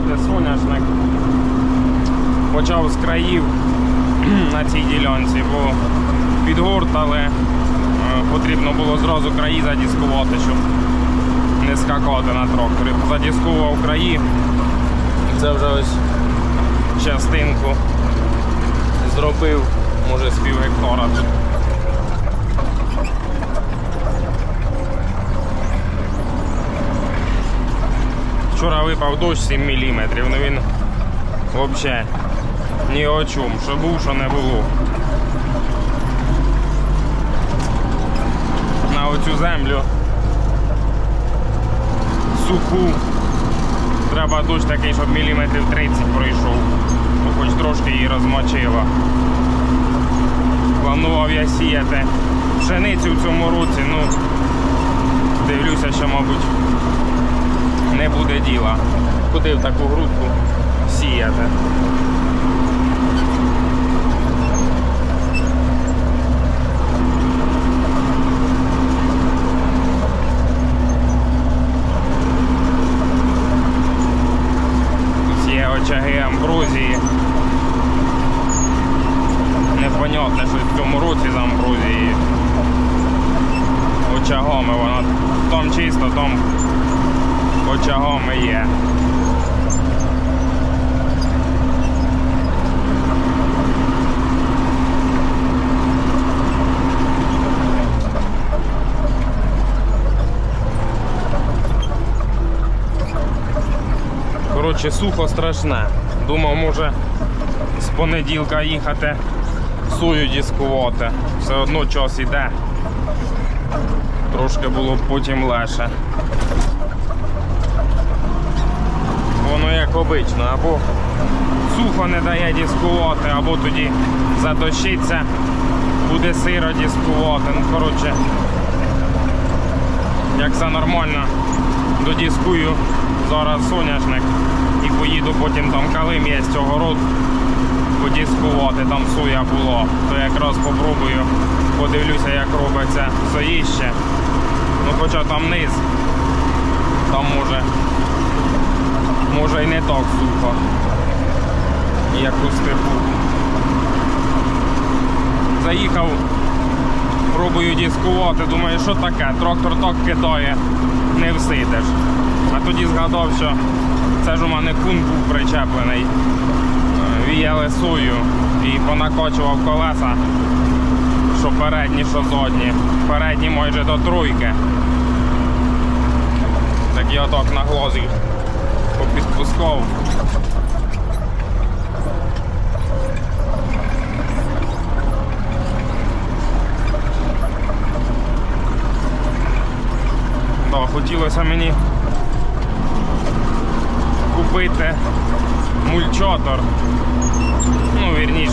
дискувати соняшник. Почав з країв на цій ділянці, бо підгортали. Е, Потрібно було зразу краї задіскувати, щоб не скакати на тракторі. Задіскував краї. Це вже ось частинку зробив, може з пів гектара Вчора випав дощ 7 мм, ну він взагалі ні о чому, що був, що не було. На оцю землю суху треба дощ такий, щоб міліметрів 30 пройшов, ну хоч трошки її розмочило. Планував я сіяти пшеницю в цьому році, ну дивлюся, що, мабуть, не буде діла. Куди в таку грудку сіяти? Тут є очаги амброзії. Непонятно, що в цьому році з амброзії. Очагами воно там чисто, там очагами є. Коротше, сухо страшне. Думав, може з понеділка їхати сою дискувати. Все одно час іде. Трошки було б потім легше. Воно як обично, або сухо не дає дискувати, або тоді задощиться, буде сиро дискувати. Ну, коротше, як все нормально, додіскую зараз соняшник поїду потім там калим є огород подіскувати, там соя було, то якраз попробую, подивлюся, як робиться соїще. Ну хоча там низ, там може, може і не так сухо, як у степу. Заїхав, пробую дискувати, думаю, що таке, трактор так кидає, не всидиш. А тоді згадав, що це ж у мене кун був причеплений. Е, Віяли сою і понакочував колеса, що передні, що задні. Передні майже до тройки. Так я так на глаз їх попідпускав. Хотілося мені купити мульчотор. Ну, вірніш,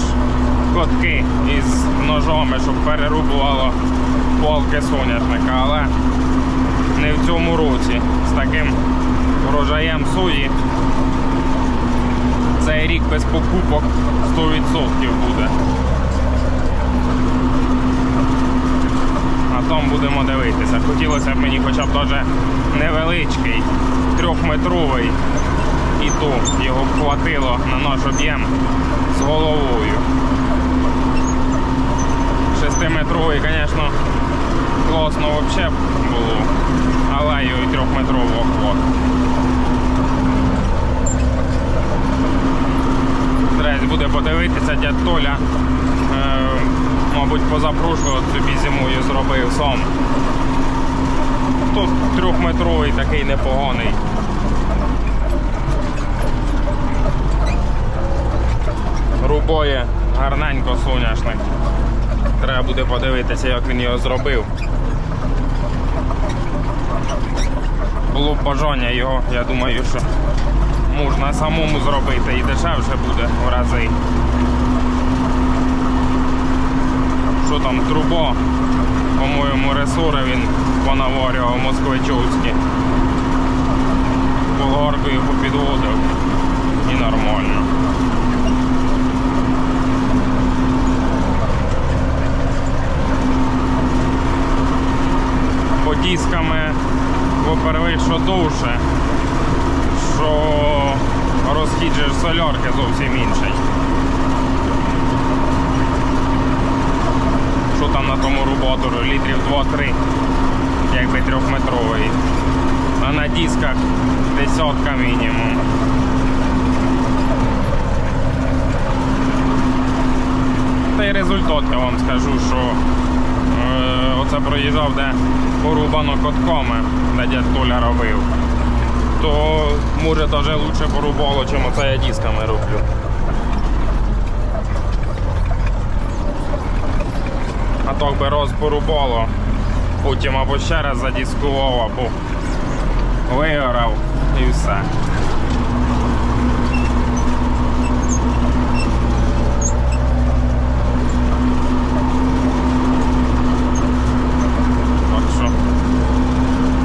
котки із ножами, щоб перерубувало палки соняшника, але не в цьому році. З таким врожаєм сої цей рік без покупок 100% буде. А там будемо дивитися. Хотілося б мені хоча б даже невеличкий, трьохметровий. І то його б хватило на наш об'єм з головою. Шестиметровий, звісно, класно взагалі було, але його і трьохметрового хват. Треба буде подивитися, дядь Толя, е, мабуть, позапрошлого собі зимою зробив сам. Тут трьохметровий такий непоганий. Рубоє гарненько соняшник. Треба буде подивитися, як він його зробив. Було б бажання його, я думаю, що можна самому зробити і дешевше буде в рази. Що там, труба, по-моєму, ресори він понаварював москвичовські. Болгаркою попідводив і нормально. Дисками, по-перше, що довше, що розхід солярки зовсім інший. Що там на тому роботору? Літрів 2-3, якби трьохметровий. А на дисках десятка мінімум. Та й результат я вам скажу, що е, проїжджав, де порубано котками, де дядь Толя робив. То може навіть лучше порубало, чим оце я дисками роблю. А так би роз порубало, потім або ще раз задіскував, або вигорав і все. Так що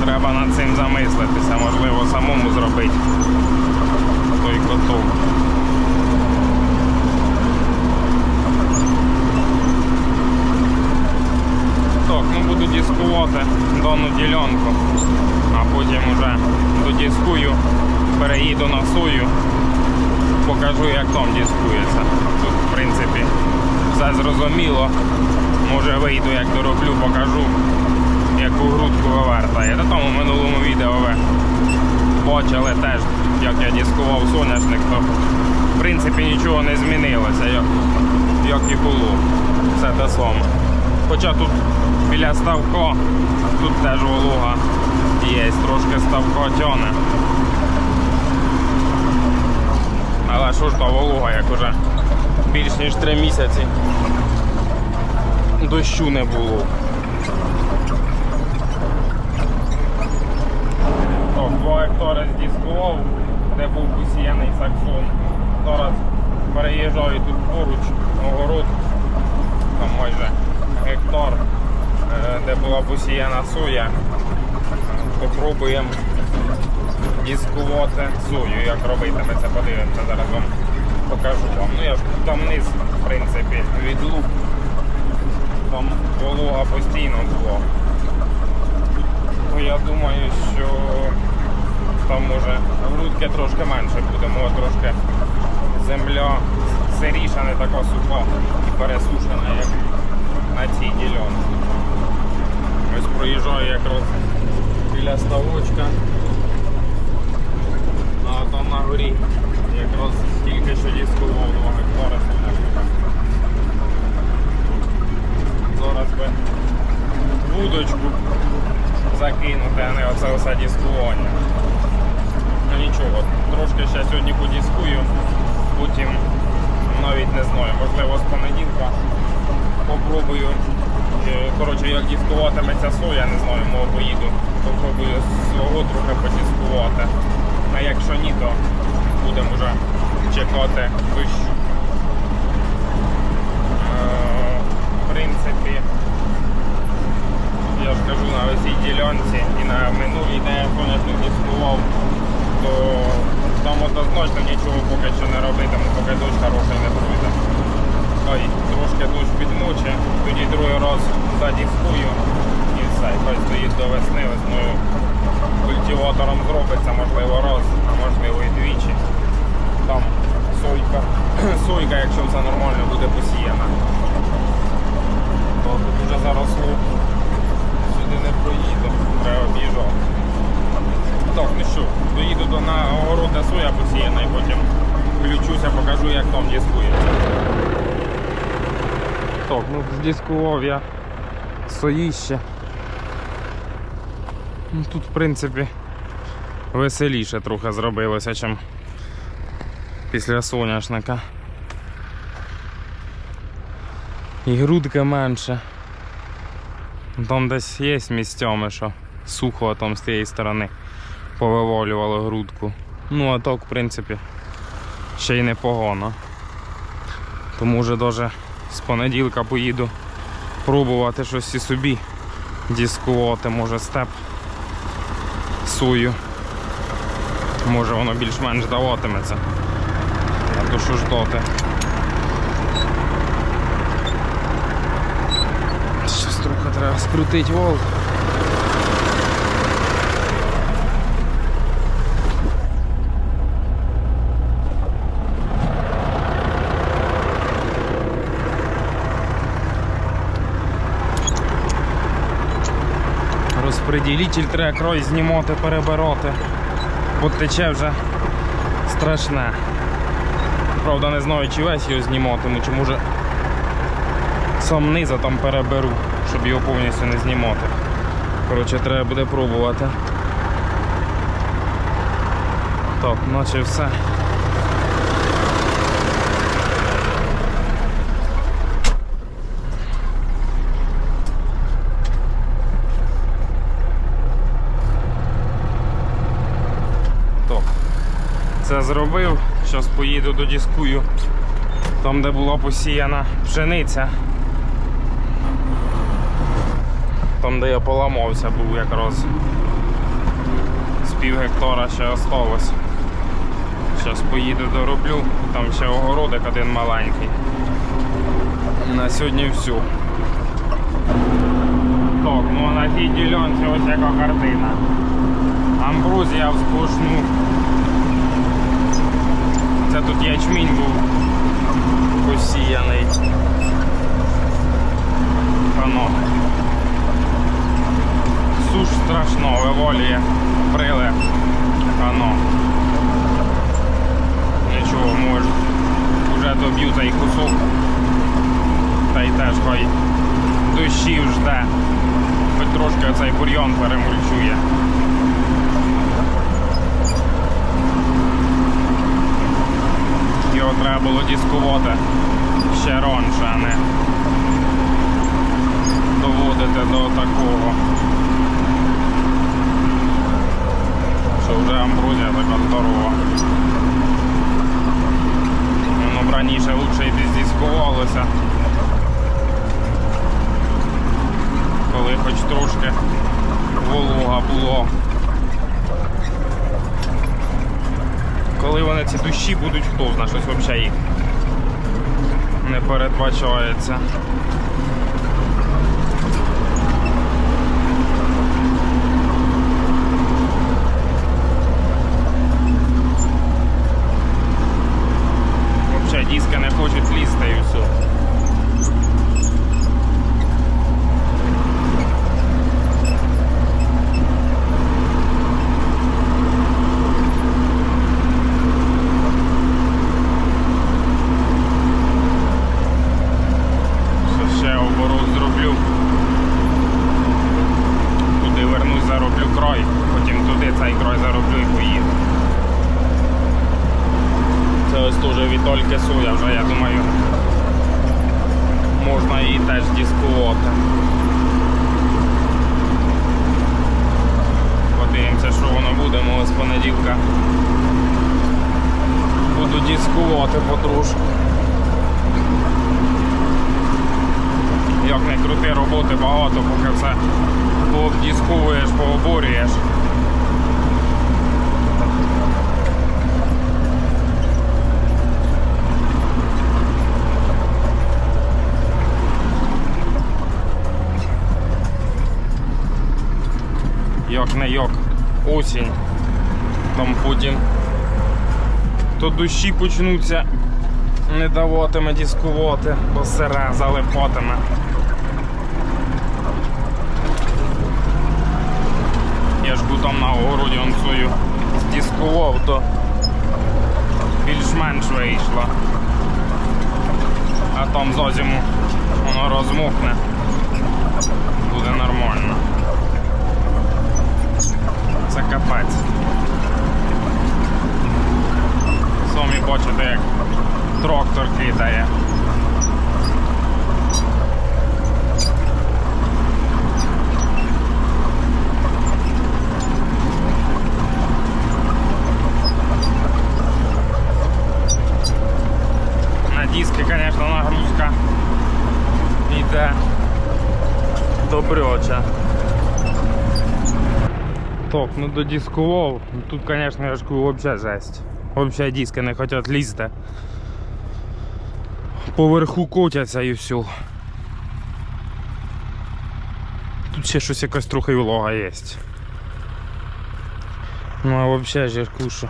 треба над цим замислитися, можливо, самому зробити той коток. Так, ну буду дискувати дану ділянку, а потім вже додискую, переїду на сою, покажу як там дискується. Тут в принципі все зрозуміло. Може вийду, як дороблю, покажу, яку грудку вивертає. Та там у минулому відео ви бачили теж, як я дискував соняшник, то в принципі нічого не змінилося, як, як і було. Все те саме. Хоча тут біля ставка, тут теж волога є, трошки ставко тяне. Але що ж то волога, як уже більш ніж 3 місяці дощу не було. О, 2 гектари здіскував, де був посіяний саксон. Зараз переїжджаю тут поруч, огород, там майже гектар, е, де була посіяна соя. Попробуємо дискувати сою, як робитиметься, подивимося, зараз вам покажу вам. Ну я ж там вниз, в принципі, від лук. Там волога постійно була. То я думаю, що там може грудки трошки менше буде, може трошки земля сиріша, не така суха і пересушена, як на цій ділянці. Ось проїжджаю якраз біля ставочка. А там на горі якраз тільки що дискував 2 гектари. Зараз би вудочку закинути, а не оце все дискування. Нічого, трошки ще сьогодні подіскую, потім навіть не знаю, можливо з понеділка попробую. е, Коротше, як дискуватиметься соя, не знаю, може поїду. Попробую свого трохи подіскувати. А якщо ні, то будемо вже чекати дощу. Е, В принципі, я ж кажу на цій ділянці і на минулій, де я соняшник дискував, то там однозначно нічого поки що не робитиму, поки дощ хороший не пройде. Хай трошки дощ підмоче, тоді другий раз задіскую і все. Хай стоїть до весни, весною культиватором зробиться, можливо, раз, а можливо і двічі. Там сойка, сойка, якщо все нормально буде посіяна. Тут вже заросло. Сюди не проїду, треба об'їжджати. Так, ну доїду до на огород, де соя посіяна і потім включуся, покажу, як там дискується. Так, ну здискував я соїще. Ну, Тут, в принципі, веселіше трохи зробилося, чим після соняшника. І грудка менше. Там десь є місцями, що сухо там з тієї сторони повиволювало грудку. Ну а так, в принципі, ще й непогано. Тому вже даже з понеділка поїду пробувати щось і собі дискувати, може степ сою. Може воно більш-менш даватиметься. А то що ж доти. Щось трохи треба скрутити Розпреділитель треба крой знімати, перебирати. Бо тече вже страшне. Правда, не знаю, чи весь його зніматиму, чи може сам низ, а там переберу, щоб його повністю не знімати. Коротше, треба буде пробувати. Так, наче все. Так. Це зробив. Зараз поїду до дискую. Там, де була посіяна пшениця. Там, де я поламався, був якраз з пів гектара ще осталось. Зараз поїду дороблю, там ще огородик один маленький. На сьогодні все. Так, ну а на тій ділянці ось яка картина. Амбрузія вспушну. Це тут ячмінь був посіяний. Ано. Суш страшно, виволює приле. Ано. Нічого може. Уже доб'ю цей кусок. Та й теж хай дощів жде. Хоч трошки цей бур'ян перемульчує. Треба було дискувати ще раніше, а не доводити до такого. Що вже амбрузія така здорова. Воно б раніше лучше і дискувалося. Коли хоч трошки волога було. Коли вони ці душі будуть, хто зна, щось взагалі не передбачається. Взагалі диски не хочуть лізти і все. Що ще оборот зроблю. Туди вернусь, зароблю край, потім туди цей край зароблю і поїду. Це ось теж від Ольки Суя вже, я думаю, можна її теж дискувати. Подивимося, що воно буде, може. Буду дискувати потрошку. Як не крути, роботи багато, поки все пообдісковуєш, пооборюєш. Як не як, осінь. Там потім то дощі почнуться, не даватиме дискувати, бо сире залипатиме. Я ж там на огороді он свою здіскував, то більш-менш вийшло. А там за зиму воно розмокне. Буде нормально. Це капець. Самі бачите, як трактор кидає. На диски, звісно, нагрузка йде добряча. Так, ну додискував. Тут, звісно, я ж кажу, взагалі жесть. Взагалі диски не хочуть лізти. Поверху котяться і все. Тут ще щось якась трохи і волога є. Ну а взагалі ж я ж кушу.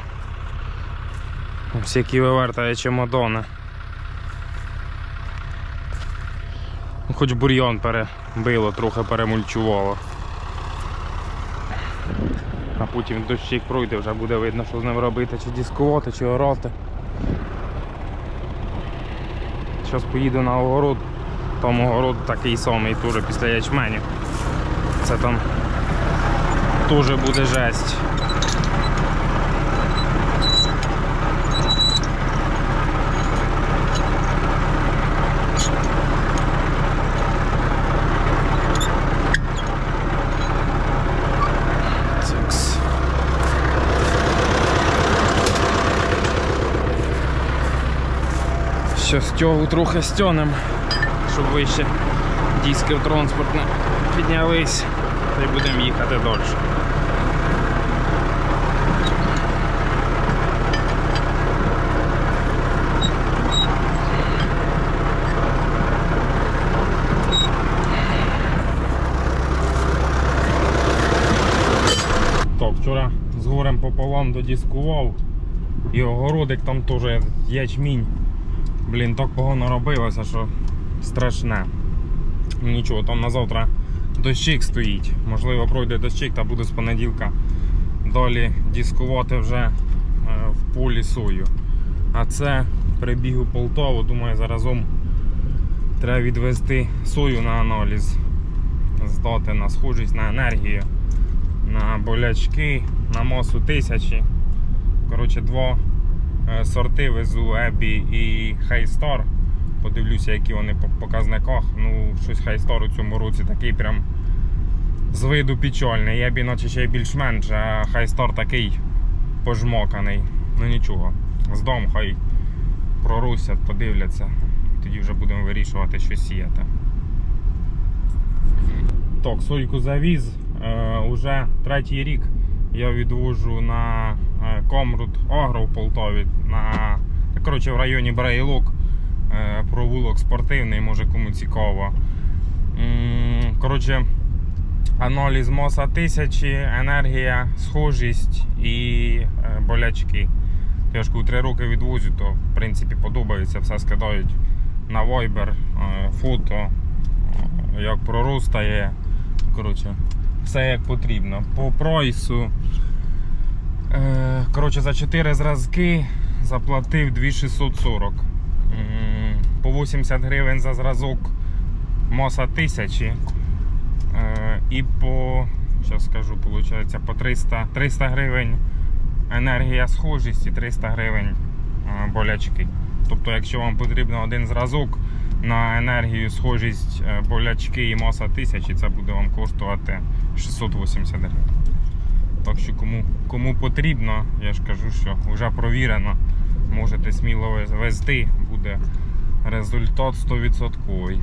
Всякі вивертає чемодони. Ну, Хоч бур'ян перебило, трохи перемульчувало. А потім дощик пройде, вже буде видно, що з ним робити, чи дискувати, чи орати. Зараз поїду на огород. Там огород такий самий теж після ячменю. Це там теж буде жесть. Ще стягу трохи стянем, щоб вище диски в транспортне піднялись. Та й будемо їхати далі. Так, вчора з горем пополам додіскував. І огородик там теж ячмінь. Блін, так погано робилося, що страшне. Нічого, там на завтра дощик стоїть. Можливо, пройде дощик та буду з понеділка далі дискувати вже е, в полі сою. А це прибіг у Полтаву, думаю, заразом треба відвести сою на аналіз, здати на схожість на енергію, на болячки, на масу тисячі. Коротше, два сорти везу Ебі і Хайстар. Подивлюся, які вони по показниках. Ну, щось Хайстар у цьому році такий прям з виду печальний. Ебі наче ще більш-менш, а Хайстар такий пожмоканий. Ну нічого. Здом хай прорусять, подивляться. Тоді вже будемо вирішувати, що сіяти. Так, сойку завіз. Е, уже третій рік я відвожу на е, Комрут Агро в Полтаві. На, коротше, в районі Брейлок. Е, провулок спортивний, може кому цікаво. Коротше, аналіз МОСа 1000, енергія, схожість і е, болячки. Я ж три роки відвозю, то в принципі подобається, все скидають на Viber, фото, як проростає. Коротше, все як потрібно. По прайсу. Е, коротше, за 4 зразки заплатив 2640. По 80 гривень за зразок моса 1000. Е, І по, зараз скажу, виходить, по 300, 300 гривень енергія схожість і 300 гривень е, болячки. Тобто, якщо вам потрібен один зразок на енергію, схожість, е, болячки і маса 1000, це буде вам коштувати 680 гривень. Так що кому, кому потрібно, я ж кажу, що вже провірено, можете сміло везти, буде результат 100%.